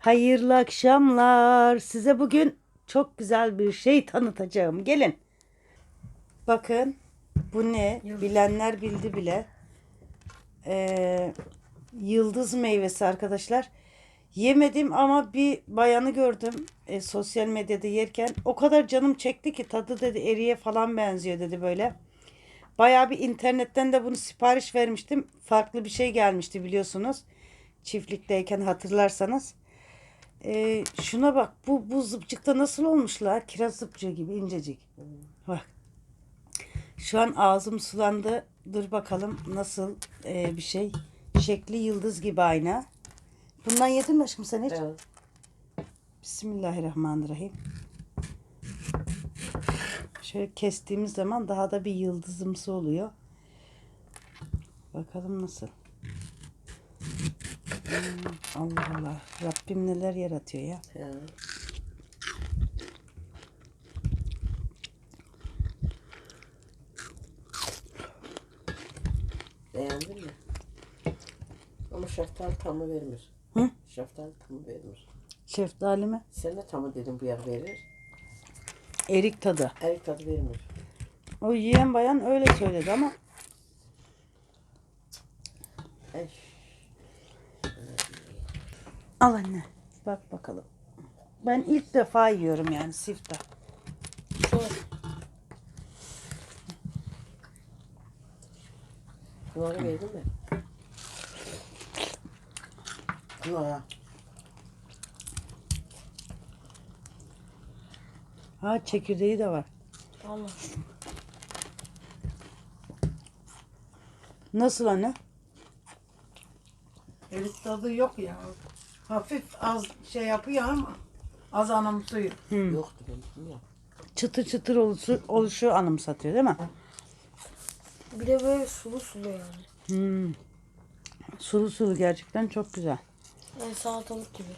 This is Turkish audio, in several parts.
Hayırlı akşamlar. Size bugün çok güzel bir şey tanıtacağım. Gelin. Bakın bu ne? Bilenler bildi bile. Ee, yıldız meyvesi arkadaşlar. Yemedim ama bir bayanı gördüm e, sosyal medyada yerken. O kadar canım çekti ki tadı dedi eriye falan benziyor dedi böyle. Bayağı bir internetten de bunu sipariş vermiştim. Farklı bir şey gelmişti biliyorsunuz. Çiftlikteyken hatırlarsanız. Ee, şuna bak bu, bu zıpçıkta nasıl olmuşlar? Kiraz zıpçığı gibi incecik. Bak. Şu an ağzım sulandı. Dur bakalım nasıl e, bir şey. Şekli yıldız gibi aynı. Bundan yedin mi aşkım sen hiç? Evet. Bismillahirrahmanirrahim. Şöyle kestiğimiz zaman daha da bir yıldızımsı oluyor. Bakalım nasıl. Allah Allah. Rabbim neler yaratıyor ya. Beğendin mi? Ama şeftali tamı vermir. Hı? Şeftali tamı vermir. Şeftali mi? Sen de tamı dedin bu yer verir. Erik tadı. Erik tadı vermir. O yiyen bayan öyle söyledi ama Ey. Al anne. Bak bakalım. Ben ilk defa yiyorum yani sifta. Pınar'ı verdin mi? Pınar'a. Ha çekirdeği de var. Allah. Nasıl anne? Erik tadı yok ya. Hafif az şey yapıyor ama az anımsıyor. Yoktu ben bilmiyorum. Çıtır çıtır oluşu, oluşu anımsatıyor değil mi? Bir de böyle sulu sulu yani. Hmm. Sulu sulu gerçekten çok güzel. Yani salatalık gibi.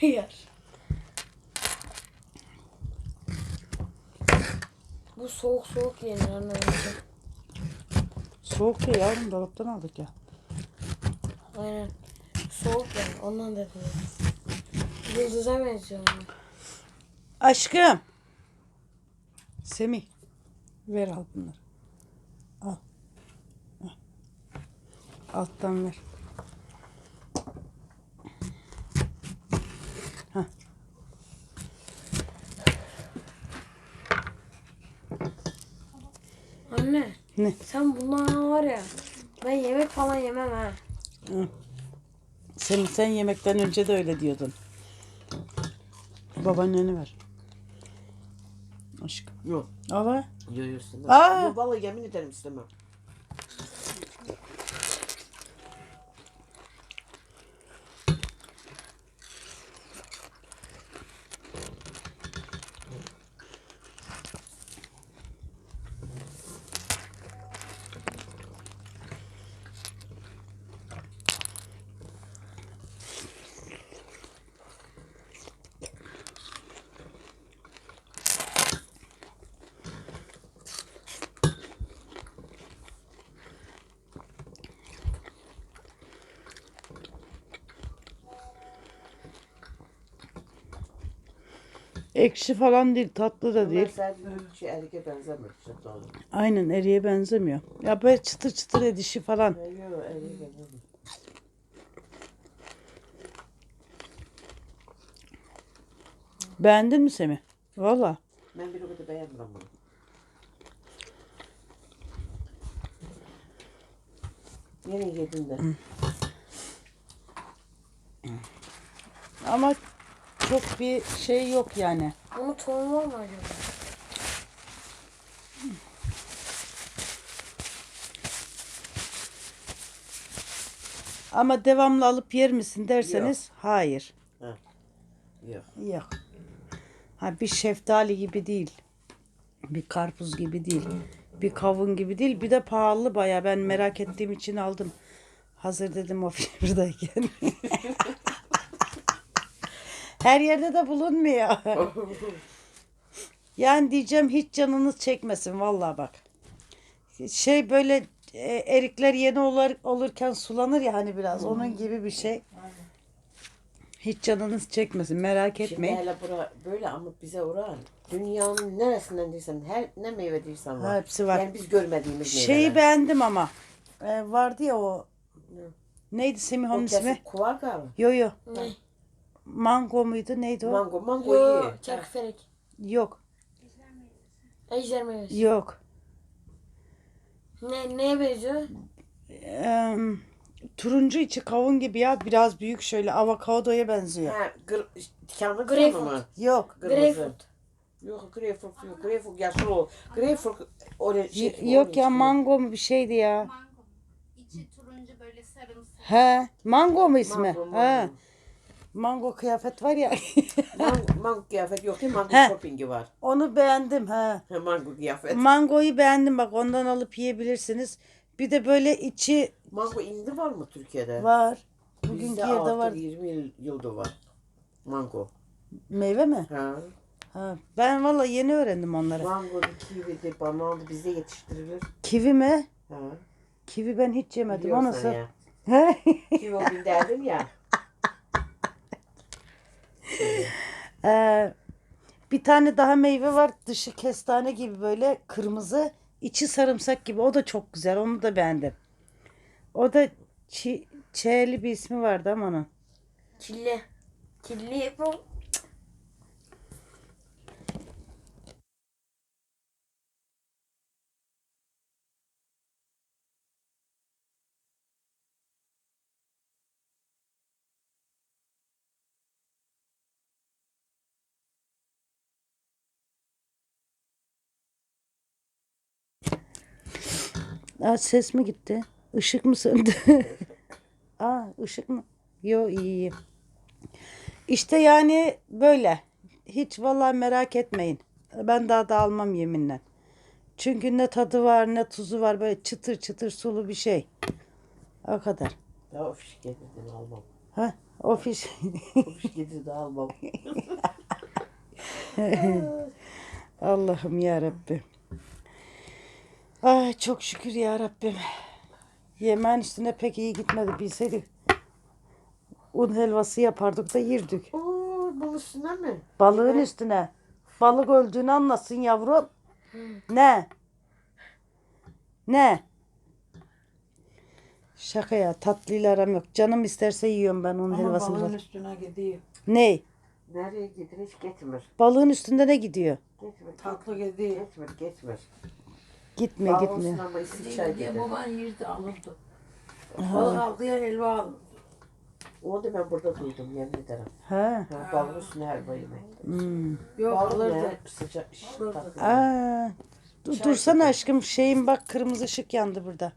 Yer. Bu soğuk soğuk yenir anne. Soğuk ya yavrum dolaptan aldık ya. Aynen. Soğuk yani ondan dedim. ya. Yıldıza benziyor. Aşkım. Semih. Ver al bunları. Al. Al. Alttan ver. Hah. Anne. Ne? Sen bunlarla var ya. Ben yemek falan yemem ha. Semih sen yemekten önce de öyle diyordun. Babaanneni ver. Aşkım. Yok. Al ha. Yok yok sen de. Aa! Yok vallahi yemin ederim istemem. Ekşi falan değil, tatlı da değil. Mesela şey erike benzemiyor. Aynen eriye benzemiyor. Ya böyle çıtır çıtır edişi falan. Yok eriye benzemiyor. Beğendin mi Semih? Valla. Ben bir o kadar beğenmiyorum bunu. Yine yedin de. Ama çok bir şey yok yani. Onun tohumu var mı acaba? Ama devamlı alıp yer misin derseniz hayır. Yok. Yok. Ha bir şeftali gibi değil. Bir karpuz gibi değil. Bir kavun gibi değil. Bir de pahalı baya. Ben merak ettiğim için aldım. Hazır dedim o fikirdeyken. Her yerde de bulunmuyor. Yani diyeceğim hiç canınız çekmesin vallahi bak. Şey böyle e, erikler yeni olur, olurken sulanır ya hani biraz onun gibi bir şey. Hiç canınız çekmesin merak Şimdi etmeyin. hele bura böyle ama bize uğran. Dünyanın neresinden değilsen her ne meyve değilsen var. Hepsi var. Yani biz görmediğimiz Şeyi meyveler. beğendim ama. Ee, vardı ya o. Ne? Neydi Semih onun ismi? kuvar galiba. Yo yo. Ne? Mango muydu neydi o? Mango, mango Yo, iyi. çarkıfelek. Yok. Ejder meyvesi. Yok. Ne, neye benziyor? Ee, turuncu içi kavun gibi ya biraz büyük şöyle avokadoya benziyor. Ha, gır, tikanlı Greyfurt. kırmızı mı? Yok. Kırmızı. Greyfurt. Yok greyfurt yok. Greyfurt yaşlı o. Greyfurt öyle şey. Y- Yok ya onun mango mu bir şeydi ya. Mango. İçi turuncu böyle sarımsı. He. Mango mu ismi? Mango, mango. He. Mango kıyafet var ya. Mango, mango kıyafet yok değil? Mango He. shoppingi var. Onu beğendim he. Ha, mango kıyafet. Mangoyu beğendim bak ondan alıp yiyebilirsiniz. Bir de böyle içi Mango indi var mı Türkiye'de? var. Bugünkü Bizde yerde altı, var. 20 yıl, yılda var. Mango. Meyve mi? Ha. Ha. Ben valla yeni öğrendim onları. Mango, kivi, banana bizde yetiştirilir. Kivi mi? Ha. Kivi ben hiç yemedim. O Biliyorsun nasıl? ya. He? Kivi o gün derdim ya. Ee, bir tane daha meyve var. Dışı kestane gibi böyle kırmızı. içi sarımsak gibi. O da çok güzel. Onu da beğendim. O da çi, çeyli bir ismi vardı ama onun. Killi. Killi bu. Aa, ses mi gitti? Işık mı söndü? Aa, ışık mı? Yo iyi iyi. İşte yani böyle. Hiç vallahi merak etmeyin. Ben daha da almam yeminle. Çünkü ne tadı var ne tuzu var. Böyle çıtır çıtır sulu bir şey. O kadar. Daha ofiş getirdin almam. Ha, ofis. Ofiş getirdi almam. Allah'ım ya Rabbim. Ay çok şükür ya Rabbim. Yemeğin üstüne pek iyi gitmedi bilseydik. Un helvası yapardık da yerdik. Oo, bunun üstüne mi? Balığın üstüne. Balık öldüğünü anlasın yavrum. Ne? Ne? Şaka ya tatlıyla aram yok. Canım isterse yiyorum ben un Ama helvasını. balığın üstüne gidiyor. Ne? Nereye gider hiç getirmir. Balığın üstünde ne gidiyor? Getirmir. Tatlı gidiyor. Getmir, getmir. Gitme Bağ gitme. olsun ama isi çay diye getir. baban yirdi alırdı. Balık aldı ya helva aldı. Onu da ben burada duydum yemin ederim. Ha. Ha, balın üstüne helva yemek. Hmm. Yok Balık alırdı. ne? Sıcak. şş, tatlı. Aa, dur, dursana aşkım şeyim bak kırmızı ışık yandı burada.